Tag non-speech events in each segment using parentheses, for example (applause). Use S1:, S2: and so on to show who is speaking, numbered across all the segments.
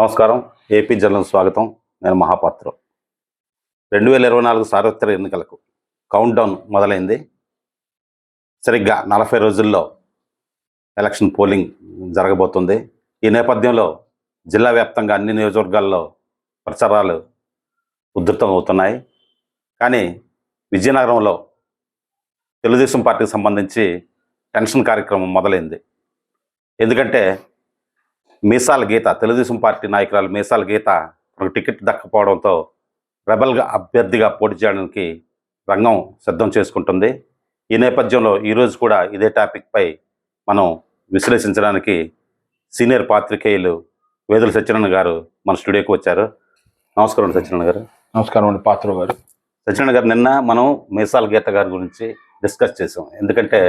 S1: నమస్కారం. AP general స్వాగతం. నేను మహాపాత్ర. రెండు వేల ఇరవై నాలుగు సార్వత్రిక ఎన్నికలకు కౌంట్ డౌన్ మొదలైంది. సరిగ్గా నలభై రోజుల్లో ఎలక్షన్ పోలింగ్ జరగబోతుంది. ఈ నేపథ్యంలో జిల్లా వ్యాప్తంగా అన్ని నియోజకవర్గాల్లో ప్రచారాలు ఉధృతం అవుతున్నాయి కానీ విజయనగరంలో తెలుగుదేశం పార్టీకి సంబంధించి టెన్షన్ కార్యక్రమం మొదలైంది. ఎందుకంటే మీసాల గీత తెలుగుదేశం పార్టీ నాయకురాలు మీసాల గీత ఒక టికెట్ దక్కపోవడంతో రెబల్గా అభ్యర్థిగా పోటీ చేయడానికి రంగం సిద్ధం చేసుకుంటుంది. ఈ నేపథ్యంలో ఈరోజు కూడా ఇదే టాపిక్పై మనం విశ్లేషించడానికి సీనియర్ పాత్రికేయులు వేదుల సత్యనారాయణ గారు మన స్టూడియోకి వచ్చారు. నమస్కారం సత్యనారాయణ గారు.
S2: నమస్కారం అండి పాత్ర గారు.
S1: సత్యనారాయణ గారు నిన్న మనం మీసాల గీత గారి గురించి డిస్కస్ చేసాం ఎందుకంటే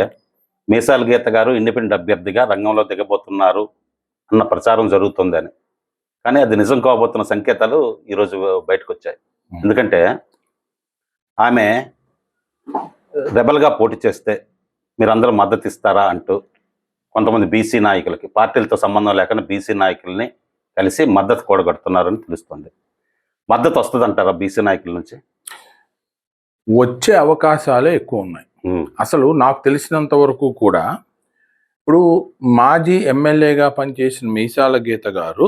S1: మీసాల గీత గారు ఇండిపెండెంట్ అభ్యర్థిగా రంగంలో దిగబోతున్నారు. అన్న ప్రచారం జరుగుతుంది అని. కానీ అది నిజం కాబోతున్న సంకేతాలు ఈరోజు బయటకు వచ్చాయి ఎందుకంటే ఆమె రెబల్గా పోటీ చేస్తే మీరందరూ మద్దతు ఇస్తారా అంటూ కొంతమంది బీసీ నాయకులకి పార్టీలతో సంబంధం లేకుండా బీసీ నాయకుల్ని కలిసి మద్దతు కూడగడుతున్నారని తెలుస్తుంది. మద్దతు వస్తుంది అంటారా బీసీ నాయకుల నుంచి?
S2: వచ్చే అవకాశాలే ఎక్కువ ఉన్నాయి. అసలు నాకు తెలిసినంత వరకు కూడా ఇప్పుడు మాజీ ఎమ్మెల్యేగా పనిచేసిన మీసాల గీత గారు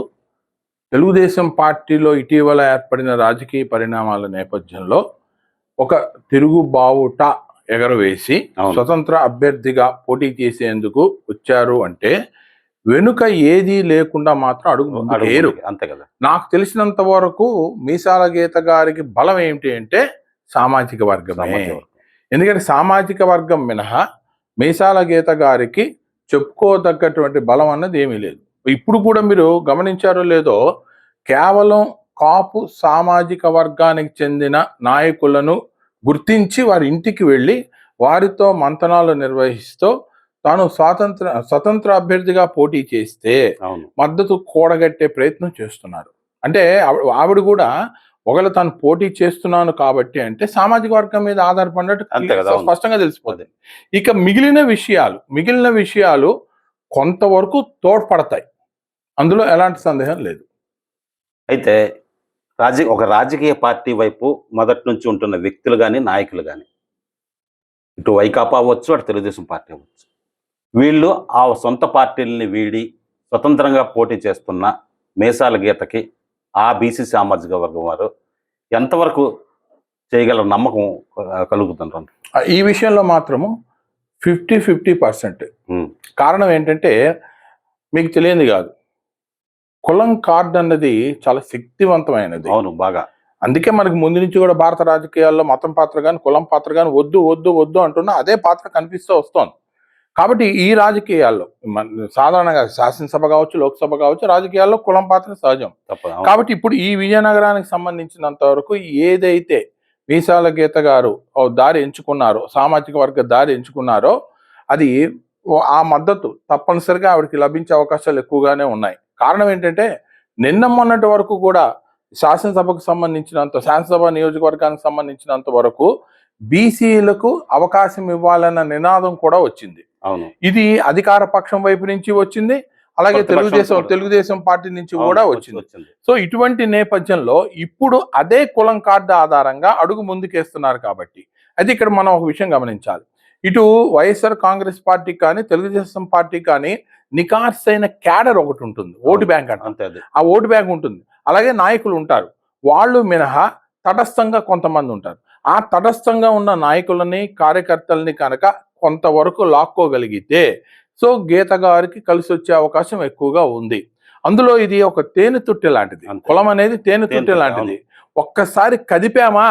S2: తెలుగుదేశం పార్టీలో ఇటీవల ఏర్పడిన రాజకీయ పరిణామాల నేపథ్యంలో ఒక తిరుగుబావుట ఎగరవేసి. స్వతంత్ర అభ్యర్థిగా పోటీ చేసేందుకు వచ్చారు అంటే వెనుక ఏదీ లేకుండా మాత్రం అడుగు. ముందుకి,
S1: అంతే కదా
S2: నాకు తెలిసినంత వరకు మీసాల గీత గారికి బలం ఏమిటి అంటే సామాజిక వర్గమే
S1: సామాజిక వర్గం.
S2: ఎందుకంటే సామాజిక వర్గం మినహా మీసాల గీత గారికి చెప్పుకోదగ్గటువంటి బలం అన్నది ఏమీ లేదు. ఇప్పుడు కూడా మీరు గమనించారో లేదో కేవలం కాపు సామాజిక వర్గానికి చెందిన నాయకులను గుర్తించి వారి ఇంటికి వెళ్ళి వారితో మంతనాలు నిర్వహిస్తూ తాను స్వాతంత్ర స్వతంత్ర అభ్యర్థిగా పోటీ చేస్తే మద్దతు కూడగట్టే ప్రయత్నం చేస్తున్నారు. అంటే ఆవి- ఆవిడ కూడా ఒకవేళ తాను పోటీ చేస్తున్నాను కాబట్టి అంటే సామాజిక వర్గం మీద ఆధారపడినట్టు
S1: అంతే కదా, అవును.
S2: స్పష్టంగా తెలిసిపోతుంది. ఇక మిగిలిన విషయాలు మిగిలిన విషయాలు కొంతవరకు తోడ్పడతాయి. అందులో ఎలాంటి సందేహం లేదు.
S1: అయితే రాజకీయ ఒక రాజకీయ పార్టీ వైపు మొదటి నుంచి ఉంటున్న వ్యక్తులు కానీ నాయకులు కానీ ఇటు వైకాపా అవ్వచ్చు అటు తెలుగుదేశం పార్టీ అవ్వచ్చు వీళ్ళు ఆ సొంత పార్టీలని వీడి స్వతంత్రంగా పోటీ చేస్తున్న మేసాల గీతకి ఆ బీసీ సామాజిక వర్గం వారు ఎంతవరకు చేయగల నమ్మకం ఆ,
S2: ఈ విషయంలో మాత్రము ఫిఫ్టీ ఫిఫ్టీ పర్సెంట్. కారణం ఏంటంటే మీకు తెలియంది కాదు. కులం కార్డ్ అన్నది చాలా శక్తివంతమైనది.
S1: అవును బాగా.
S2: అందుకే మనకి ముందు నుంచి కూడా భారత రాజకీయాల్లో మతం పాత్ర కానీ కులం పాత్ర కానీ వద్దు వద్దు వద్దు అంటున్నా అదే పాత్ర కనిపిస్తూ వస్తోంది. కాబట్టి ఈ రాజకీయాల్లో సాధారణంగా శాసనసభ కావచ్చు లోక్సభ కావచ్చు రాజకీయాల్లో కులం పాత్ర సహజం. కాబట్టి ఇప్పుడు ఈ విజయనగరానికి సంబంధించినంత వరకు ఏదైతే మీసాల గీత గారు దారి ఎంచుకున్నారో సామాజిక వర్గ దారి ఎంచుకున్నారో అది ఆ మద్దతు తప్పనిసరిగా ఆవిడకి లభించే అవకాశాలు ఎక్కువగానే ఉన్నాయి. కారణం ఏంటంటే నిన్న మొన్నటి వరకు కూడా శాసనసభకు సంబంధించినంత శాసనసభ నియోజకవర్గానికి సంబంధించినంత వరకు బీసీలకు అవకాశం ఇవ్వాలన్న నినాదం కూడా వచ్చింది. ఇది అధికార పక్షం వైపు నుంచి వచ్చింది అలాగే తెలుగుదేశం. తెలుగుదేశం పార్టీ నుంచి కూడా
S1: వచ్చి-
S2: వచ్చింది. సో ఇటువంటి నేపథ్యంలో ఇప్పుడు అదే కులం కార్డు ఆధారంగా అడుగు ముందుకేస్తున్నారు కాబట్టి. అయితే ఇక్కడ మనం ఒక విషయం గమనించాలి. ఇటు వైఎస్ఆర్ కాంగ్రెస్ పార్టీ కానీ తెలుగుదేశం పార్టీ కానీ నికార్స్ అయిన క్యాడర్ ఒకటి ఉంటుంది ఓటు బ్యాంక్ అంట. ఆ ఓటు బ్యాంక్ ఉంటుంది. అలాగే నాయకులు ఉంటారు. వాళ్ళు మినహా తటస్థంగా కొంతమంది ఉంటారు. ఆ తటస్థంగా ఉన్న నాయకులని కార్యకర్తల్ని కనుక కొంతవరకు లాక్కోగలిగితే సో గీత గారికి కలిసి వచ్చే అవకాశం ఎక్కువగా ఉంది. అందులో ఇది ఒక తేనె తుట్టె లాంటిది. కులం అనేది తేనె తుట్టె లాంటిది. ఒక్కసారి కదిపామా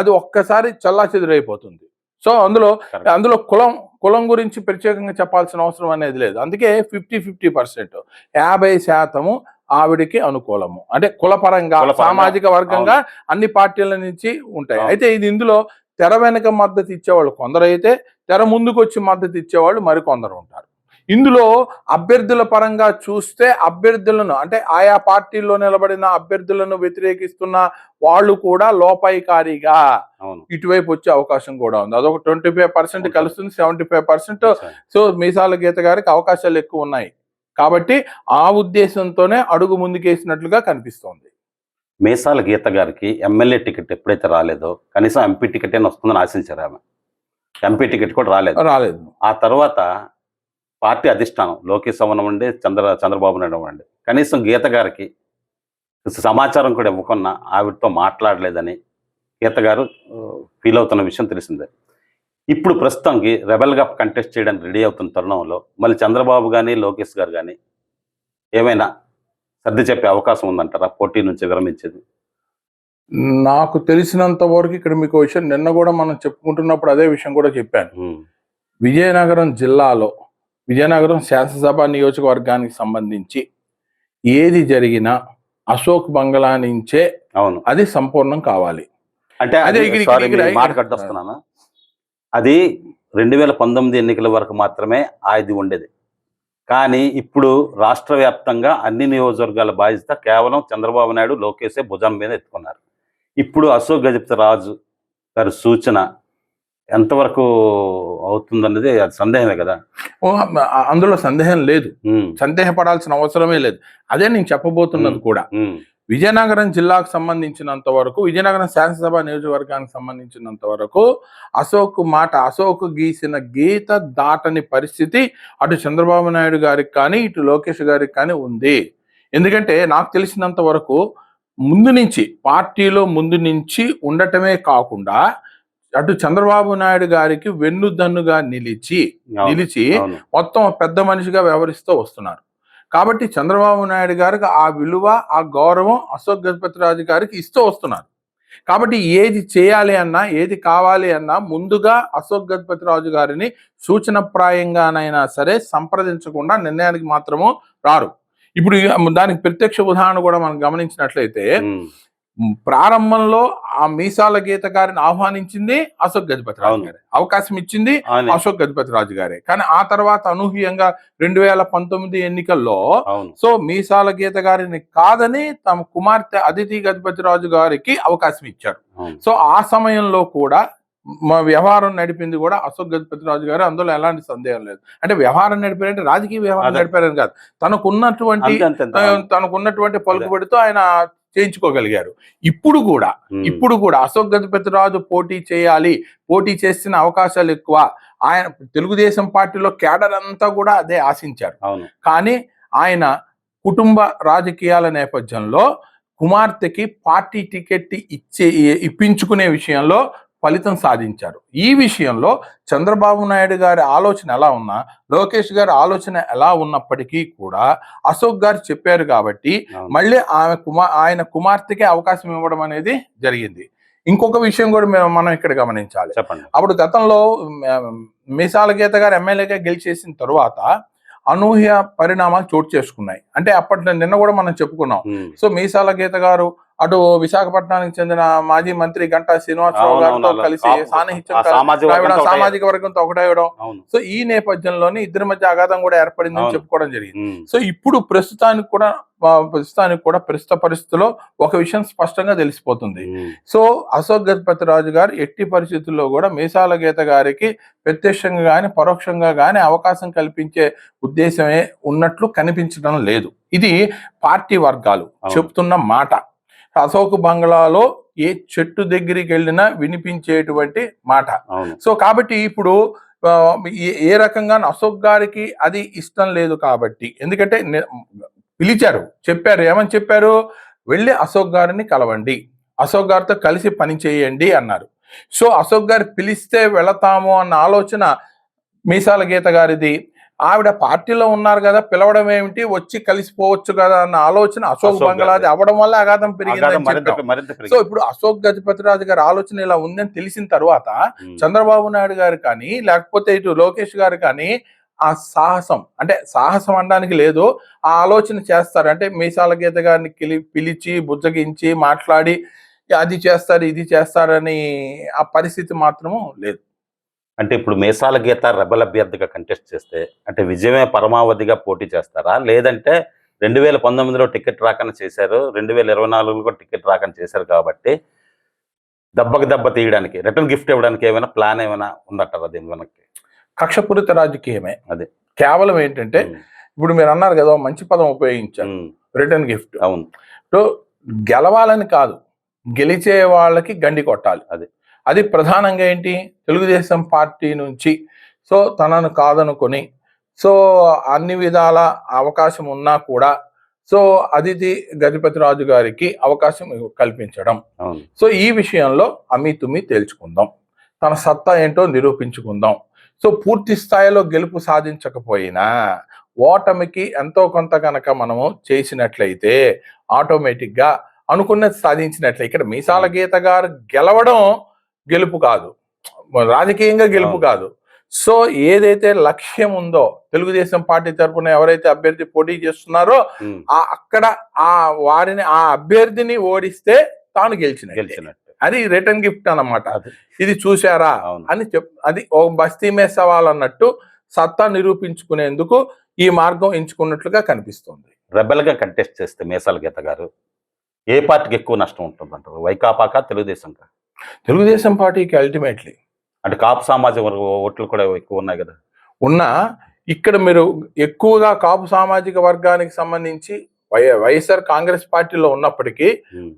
S2: అది ఒక్కసారి చల్లా చెదురైపోతుంది సో అందులో. అందులో కులం కులం గురించి ప్రత్యేకంగా చెప్పాల్సిన అవసరం అనేది లేదు. అందుకే ఫిఫ్టీ ఫిఫ్టీ పర్సెంట్ యాభై శాతము ఆవిడికి అనుకూలము. అంటే కులపరంగా సామాజిక వర్గంగా అన్ని పార్టీల నుంచి ఉంటాయి. అయితే ఇది ఇందులో తెర వెనక మద్దతు ఇచ్చేవాళ్ళు కొందరైతే తెర ముందుకు వచ్చి మద్దతు ఇచ్చేవాళ్ళు మరికొందరు ఉంటారు. ఇందులో అభ్యర్థుల పరంగా చూస్తే అభ్యర్థులను అంటే ఆయా పార్టీల్లో నిలబడిన అభ్యర్థులను వ్యతిరేకిస్తున్న వాళ్ళు కూడా లోపాయికారిగా ఇటువైపు వచ్చే అవకాశం కూడా ఉంది. అదొక ట్వంటీ ఫైవ్ పర్సెంట్. కలుస్తుంది seventy five percent. So Meesala Geetha గారికి అవకాశాలు ఎక్కువ ఉన్నాయి. కాబట్టి ఆ ఉద్దేశంతోనే అడుగు ముందుకేసినట్లుగా కనిపిస్తోంది.
S1: మేసాల గీత గారికి ఎమ్మెల్యే టికెట్ ఎప్పుడైతే రాలేదో కనీసం ఎంపీ టికెట్ అయినా వస్తుందని ఆశించారు ఆమె. ఎంపీ టికెట్ కూడా రాలేదు.
S2: రాలేదు.
S1: ఆ తర్వాత పార్టీ అధిష్టానం లోకేష్ అవ్వనివ్వండి చంద్ర చంద్రబాబు నాయుడు అవ్వండి కనీసం గీత గారికి సమాచారం కూడా ఇవ్వకుండా ఆవిడతో మాట్లాడలేదని గీత గారు ఫీల్ అవుతున్న విషయం తెలిసిందే. ఇప్పుడు ప్రస్తుతానికి రెబల్గా కంటెస్ట్ చేయడానికి రెడీ అవుతున్న తరుణంలో మళ్ళీ చంద్రబాబు కానీ లోకేష్ గారు కానీ ఏమైనా సర్ది చెప్పే అవకాశం ఉందంటారా? పోటీ నుంచి విరమించేది.
S2: నాకు తెలిసినంత వరకు ఇక్కడ మీకు విషయం నిన్న కూడా మనం చెప్పుకుంటున్నప్పుడు అదే విషయం కూడా చెప్పాను. విజయనగరం జిల్లాలో విజయనగరం శాసనసభ నియోజకవర్గానికి సంబంధించి ఏది జరిగినా అశోక్ బంగ్లా నుంచే
S1: అవును.
S2: అది సంపూర్ణం కావాలి.
S1: అంటే
S2: అదే
S1: మాట కట్టొస్తున్నాను అది రెండు వేల పంతొమ్మిది ఎన్నికల వరకు మాత్రమే అది ఉండేది. కానీ ఇప్పుడు రాష్ట్ర వ్యాప్తంగా అన్ని నియోజకవర్గాల బాధ్యత కేవలం చంద్రబాబు నాయుడు లోకేషే భుజం మీద ఎత్తుకున్నారు. ఇప్పుడు అశోక్ గజపతి రాజు గారి సూచన ఎంతవరకు అవుతుందన్నది అది సందేహమే కదా?
S2: ఓ, అందులో సందేహం లేదు. సందేహపడాల్సిన అవసరమే లేదు. అదే నేను చెప్పబోతున్నది కూడా. విజయనగరం జిల్లాకు సంబంధించినంత వరకు విజయనగరం శాసనసభ నియోజకవర్గానికి సంబంధించినంత వరకు అశోక్ మాట అశోక్ గీసిన గీత దాటని పరిస్థితి అటు చంద్రబాబు నాయుడు గారికి కానీ ఇటు లోకేష్ గారికి కానీ ఉంది. ఎందుకంటే నాకు తెలిసినంత వరకు ముందు నుంచి పార్టీలో ముందు నుంచి ఉండటమే కాకుండా అటు చంద్రబాబు నాయుడు గారికి వెన్నుదన్నుగా నిలిచి నిలిచి మొత్తం పెద్ద మనిషిగా వ్యవహరిస్తూ వస్తున్నారు. కాబట్టి చంద్రబాబు నాయుడు గారికి ఆ విలువ ఆ గౌరవం అశోక్ గజపతిరాజు గారికి ఇస్తూ వస్తున్నారు. కాబట్టి ఏది చేయాలి అన్నా ఏది కావాలి అన్నా ముందుగా అశోక్ గజపతిరాజు గారిని సూచనప్రాయంగానైనా సరే సంప్రదించకుండా నిర్ణయానికి మాత్రము రారు. ఇప్పుడు దానికి ప్రత్యక్ష ఉదాహరణ కూడా మనం గమనించినట్లయితే ప్రారంభంలో ఆ మీసాల గీత గారిని ఆహ్వానించింది అశోక్ గజపతి రాజు. గారే. అవకాశం ఇచ్చింది అశోక్ గజపతి రాజు గారే. కానీ ఆ తర్వాత అనూహ్యంగా రెండు వేల పంతొమ్మిది ఎన్నికల్లో సో మీసాల గీత గారిని కాదని తమ కుమార్తె అదితి గజపతి రాజు గారికి అవకాశం ఇచ్చారు. సో ఆ సమయంలో కూడా మా వ్యవహారం నడిపింది కూడా అశోక్ గజపతి రాజు గారు. అందులో ఎలాంటి సందేహం లేదు. అంటే వ్యవహారం నడిపారంటే రాజకీయ వ్యవహారం. నడిపారని కాదు. తనకున్నటువంటి తనకున్నటువంటి పలుకుబడితో ఆయన చేయించుకోగలిగారు. ఇప్పుడు కూడా ఇప్పుడు కూడా అశోక్ గజపతి రాజు పోటీ చేయాలి పోటీ చేసిన అవకాశాలు ఎక్కువ. ఆయన తెలుగుదేశం పార్టీలో కేడర్ అంతా కూడా అదే ఆశించారు. కానీ ఆయన కుటుంబ రాజకీయాల నేపథ్యంలో కుమార్తెకి పార్టీ టికెట్ ఇచ్చే ఇప్పించుకునే విషయంలో ఫలితం సాధించారు. ఈ విషయంలో చంద్రబాబు నాయుడు గారి ఆలోచన ఎలా ఉన్నా లోకేష్ గారి ఆలోచన ఎలా ఉన్నప్పటికీ కూడా అశోక్ గారు చెప్పారు కాబట్టి. మళ్ళీ ఆమె కుమార్ ఆయన కుమార్తెకి అవకాశం ఇవ్వడం అనేది జరిగింది. ఇంకొక విషయం కూడా మేము మనం ఇక్కడ గమనించాలి.
S1: చెప్పండి.
S2: అప్పుడు గతంలో మీసాల గీత గారు ఎమ్మెల్యేగా గెలిచేసిన తరువాత అనూహ్య పరిణామాలు చోటు చేసుకున్నాయి. అంటే అప్పట్లో నిన్న కూడా మనం చెప్పుకున్నాం. సో మీసాల గీత గారు అటు విశాఖపట్నానికి చెందిన మాజీ మంత్రి గంటా శ్రీనివాసరావు గారితో కలిసి సాన్నిహిత్యం
S1: సామాజిక వర్గంతో అవును.
S2: సో ఈ నేపథ్యంలోనే ఇద్దరి మధ్య అగాధం కూడా ఏర్పడిందని. చెప్పుకోవడం జరిగింది. సో ఇప్పుడు ప్రస్తుతానికి కూడా ప్రస్తుతానికి కూడా ప్రస్తుత పరిస్థితిలో ఒక విషయం స్పష్టంగా తెలిసిపోతుంది. సో అశోక్ గజపతి రాజు గారు ఎట్టి పరిస్థితుల్లో కూడా మీసాల గీత గారికి ప్రత్యక్షంగా కానీ పరోక్షంగా కానీ అవకాశం కల్పించే ఉద్దేశమే ఉన్నట్లు కనిపించడం లేదు. ఇది పార్టీ వర్గాలు. చెప్తున్న మాట. అశోక్ బంగ్లాలో ఏ చెట్టు దగ్గరికి వెళ్ళినా వినిపించేటువంటి మాట. సో కాబట్టి ఇప్పుడు ఏ- రకంగా అశోక్ గారికి అది ఇష్టం లేదు కాబట్టి. ఎందుకంటే పిలిచారు చెప్పారు. ఏమని చెప్పారు? వెళ్ళి అశోక్ గారిని కలవండి. అశోక్ గారితో కలిసి పని చేయండి అన్నారు. సో అశోక్ గారు పిలిస్తే వెళతాము అన్న ఆలోచన మీసాల గీత గారిది. ఆవిడ పార్టీలో ఉన్నారు కదా పిలవడం ఏమిటి వచ్చి కలిసిపోవచ్చు కదా అన్న ఆలోచన అశోక్ బంగ్లాది. అవడం వల్ల అగాధం.
S1: మరింత
S2: సో
S1: పెరిగింది.
S2: ఇప్పుడు అశోక్ గజపతి రాజు గారి ఆలోచన ఇలా ఉందని తెలిసిన తర్వాత చంద్రబాబు నాయుడు గారు కానీ లేకపోతే ఇటు లోకేష్ గారు కానీ ఆ సాహసం అంటే సాహసం అనడానికి లేదు ఆ ఆలోచన చేస్తారు అంటే మీసాల గీత గారిని పిలిచి బుజ్జగించి మాట్లాడి అది చేస్తారు ఇది చేస్తారని ఆ పరిస్థితి మాత్రము లేదు
S1: అంటే ఇప్పుడు మేసాల గీత రెబల్ అభ్యర్థిగా కంటెస్ట్ చేస్తే అంటే విజయమే పరమావధిగా పోటీ చేస్తారా? లేదంటే రెండు వేల పంతొమ్మిదిలో టికెట్ రాకని చేశారు రెండు వేల ఇరవై నాలుగులో టికెట్ రాకని చేశారు కాబట్టి దెబ్బకి దెబ్బ తీయడానికి రిటర్న్ గిఫ్ట్ ఇవ్వడానికి ఏమైనా ప్లాన్ ఏమైనా ఉందంటారా దీని వెనక్కి?
S2: కక్షపూరిత రాజకీయమే.
S1: అదే.
S2: కేవలం ఏంటంటే ఇప్పుడు మీరు అన్నారు కదా మంచి పదం ఉపయోగించారు. Return gift.
S1: అవును.
S2: సో గెలవాలని కాదు గెలిచే వాళ్ళకి గండి కొట్టాలి.
S1: అది.
S2: అది ప్రధానంగా ఏంటి? తెలుగుదేశం పార్టీ నుంచి. సో తనను కాదనుకొని. సో అన్ని విధాల అవకాశం ఉన్నా కూడా సో అదితి గజపతి రాజు గారికి అవకాశం కల్పించడం. సో ఈ విషయంలో అమ్మి తుమ్మి తేల్చుకుందాం. తన సత్తా ఏంటో నిరూపించుకుందాం. సో పూర్తి స్థాయిలో గెలుపు సాధించకపోయినా ఓటమికి ఎంతో కొంత కనుక మనము చేసినట్లయితే ఆటోమేటిక్గా అనుకున్నది సాధించినట్లే. ఇక్కడ మీసాల గీత గారు గెలవడం గెలుపు కాదు. రాజకీయంగా గెలుపు. కాదు. సో ఏదైతే లక్ష్యం ఉందో తెలుగుదేశం పార్టీ తరపున ఎవరైతే అభ్యర్థి పోటీ చేస్తున్నారో ఆ అక్కడ ఆ వారిని ఆ అభ్యర్థిని ఓడిస్తే తాను గెలిచినట్టు.
S1: గెలిచినట్టు.
S2: అది రిటర్న్ గిఫ్ట్ అన్నమాట.
S1: అది.
S2: ఇది
S1: అవును.
S2: అని చెప్ అది ఓ బస్తీ మే సవాల్ అన్నట్టు సత్తా నిరూపించుకునేందుకు ఈ మార్గం ఎంచుకున్నట్లుగా కనిపిస్తుంది.
S1: రెబెల్గా కంటెస్ట్ చేస్తే మేసాల గీత గారు ఏ పార్టీకి ఎక్కువ నష్టం ఉంటుంది అంటారు వైకాపాక తెలుగుదేశంకా?
S2: తెలుగుదేశం పార్టీకి అల్టిమేట్లీ
S1: అంటే కాపు సామాజిక వర్గ ఓట్లు కూడా ఎక్కువ ఉన్నాయి కదా.
S2: ఉన్న ఇక్కడ మీరు ఎక్కువగా కాపు సామాజిక వర్గానికి సంబంధించి వై వైఎస్ఆర్ కాంగ్రెస్ పార్టీలో ఉన్నప్పటికీ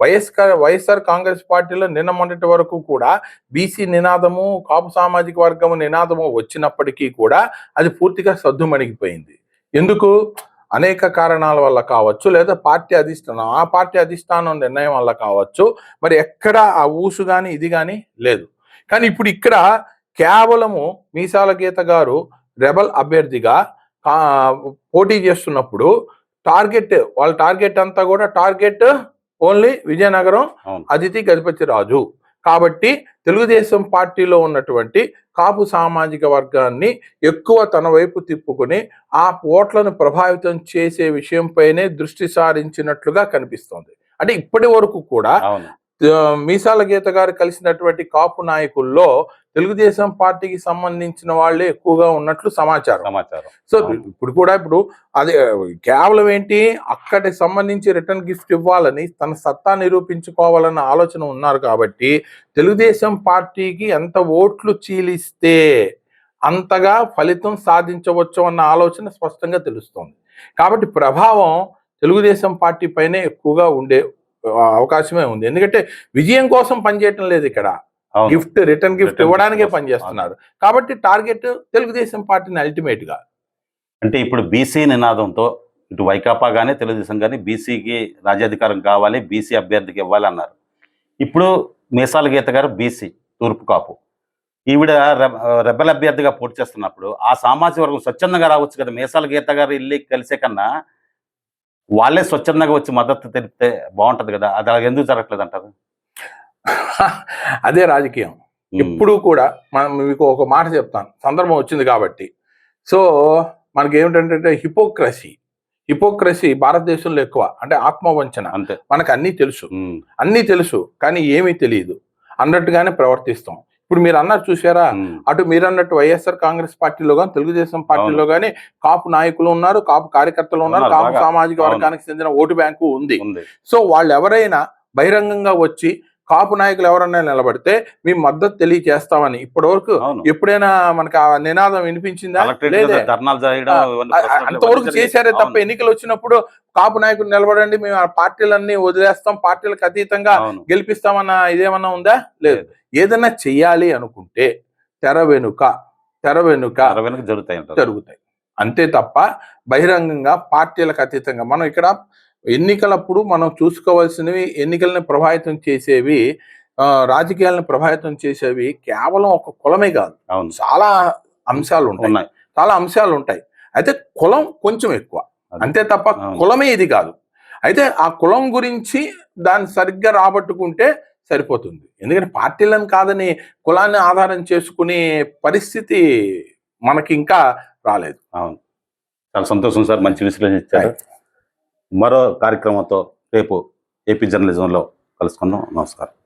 S2: వైఎస్ఆర్ వైఎస్ఆర్ కాంగ్రెస్ పార్టీలో నిన్న మొన్నటి వరకు కూడా బీసీ నినాదము కాపు సామాజిక వర్గము నినాదము వచ్చినప్పటికీ కూడా అది పూర్తిగా సద్దుమణిగిపోయింది. ఎందుకు? అనేక కారణాల వల్ల కావచ్చు లేదా పార్టీ అధిష్టానం ఆ పార్టీ అధిష్టానం నిర్ణయం వల్ల కావచ్చు మరి ఎక్కడ ఆ ఊసు కానీ ఇది కానీ లేదు. కానీ ఇప్పుడు ఇక్కడ కేవలము మీసాల గీత గారు రెబల్ అభ్యర్థిగా పోటీ చేస్తున్నప్పుడు టార్గెట్ వాళ్ళ టార్గెట్ అంతా కూడా టార్గెట్ ఓన్లీ విజయనగరం అదితి గజపతి రాజు కాబట్టి తెలుగుదేశం పార్టీలో ఉన్నటువంటి కాపు సామాజిక వర్గాన్ని ఎక్కువ తన వైపు తిప్పుకొని ఆ ఓట్లను ప్రభావితం చేసే విషయంపైనే దృష్టి సారించినట్లుగా కనిపిస్తోంది. అంటే ఇప్పటి వరకు కూడా మీసాల గీత గారు కలిసినటువంటి కాపు నాయకుల్లో తెలుగుదేశం పార్టీకి సంబంధించిన వాళ్ళే ఎక్కువగా ఉన్నట్లు సమాచారం.
S1: సమాచారం.
S2: సో. ఇప్పుడు కూడా ఇప్పుడు అది కేవలం ఏంటి? అక్కడికి సంబంధించి రిటర్న్ గిఫ్ట్ ఇవ్వాలని తన సత్తా నిరూపించుకోవాలన్న ఆలోచన ఉన్నారు కాబట్టి తెలుగుదేశం పార్టీకి ఎంత ఓట్లు చీలిస్తే అంతగా ఫలితం సాధించవచ్చు అన్న ఆలోచన స్పష్టంగా తెలుస్తోంది. కాబట్టి ప్రభావం తెలుగుదేశం పార్టీ పైనే ఎక్కువగా ఉండే అవకాశమే ఉంది. ఎందుకంటే విజయం కోసం పనిచేయటం లేదు ఇక్కడ. గిఫ్ట్ రిటర్న్ గిఫ్ట్ ఇవ్వడానికే పనిచేస్తున్నారు. కాబట్టి టార్గెట్ తెలుగుదేశం పార్టీని అల్టిమేట్గా.
S1: అంటే ఇప్పుడు బీసీ నినాదంతో ఇటు వైకాపా కానీ తెలుగుదేశం కానీ బీసీకి రాజ్యాధికారం కావాలి బీసీ అభ్యర్థికి ఇవ్వాలి అన్నారు. ఇప్పుడు మీసాల గీత గారు బీసీ తూర్పు కాపు. ఈవిడ రెబ- రెబెల్ అభ్యర్థిగా పోటీ చేస్తున్నప్పుడు ఆ సామాజిక వర్గం స్వచ్ఛందంగా రావచ్చు కదా మీసాల గీత గారు వెళ్ళి కలిసే కన్నా వాళ్ళే స్వచ్ఛందంగా వచ్చి మద్దతు తెలిపితే బాగుంటది కదా అది ఎందుకు జరగట్లేదు అంటారు (laughs)
S2: అదే రాజకీయం. ఎప్పుడూ కూడా మనం మీకు ఒక మాట చెప్తాను. సందర్భం వచ్చింది కాబట్టి. సో మనకి ఏమిటంటే హిపోక్రసీ. హిపోక్రసీ భారతదేశంలో ఎక్కువ. అంటే ఆత్మవంచన.
S1: అంతే.
S2: మనకు అన్నీ తెలుసు. అన్నీ తెలుసు కానీ ఏమీ తెలియదు. అన్నట్టుగానే ప్రవర్తిస్తాం. ఇప్పుడు మీరు అన్నారు చూసారా అటు మీరు అన్నట్టు వైఎస్ఆర్ కాంగ్రెస్ పార్టీలో కానీ తెలుగుదేశం పార్టీలో కానీ కాపు నాయకులు ఉన్నారు కాపు కార్యకర్తలు ఉన్నారు కాపు. సామాజిక. వర్గానికి చెందిన ఓటు బ్యాంకు ఉంది. సో వాళ్ళు ఎవరైనా బహిరంగంగా వచ్చి కాపు నాయకులు ఎవరైనా నిలబడితే మీ మద్దతు తెలియజేస్తామని ఇప్పటి వరకు ఎప్పుడైనా మనకు ఆ నినాదం వినిపించిందా? అంతవరకు చేశారే తప్ప ఎన్నికలు వచ్చినప్పుడు కాపు నాయకులు నిలబడండి మేము ఆ పార్టీలన్నీ వదిలేస్తాం పార్టీలకు అతీతంగా గెలిపిస్తామన్న ఇదేమన్నా ఉందా? లేదు. ఏదైనా చెయ్యాలి అనుకుంటే తెర వెనుక తెర వెనుక
S1: జరుగుతాయి
S2: జరుగుతాయి. అంతే తప్ప బహిరంగంగా పార్టీలకు అతీతంగా మనం ఇక్కడ ఎన్నికలప్పుడు మనం చూసుకోవాల్సినవి ఎన్నికలను ప్రభావితం చేసేవి రాజకీయాలను ప్రభావితం చేసేవి కేవలం ఒక కులమే కాదు.
S1: అవును.
S2: చాలా అంశాలు ఉంటాయి.
S1: ఉన్నాయి.
S2: చాలా అంశాలు ఉంటాయి. అయితే కులం కొంచెం ఎక్కువ. అంతే తప్ప. కులమే ఇది కాదు. అయితే ఆ కులం గురించి దాన్ని సరిగ్గా రాబట్టుకుంటే సరిపోతుంది. ఎందుకంటే పార్టీలను కాదని కులాన్ని ఆధారం చేసుకునే పరిస్థితి మనకి ఇంకా రాలేదు.
S1: అవును. చాలా సంతోషం సార్. మంచి విశ్లేషణ ఇచ్చారు. మరో కార్యక్రమంతో రేపు ఏపీ జర్నలిజంలో కలుసుకుందాం. నమస్కారం.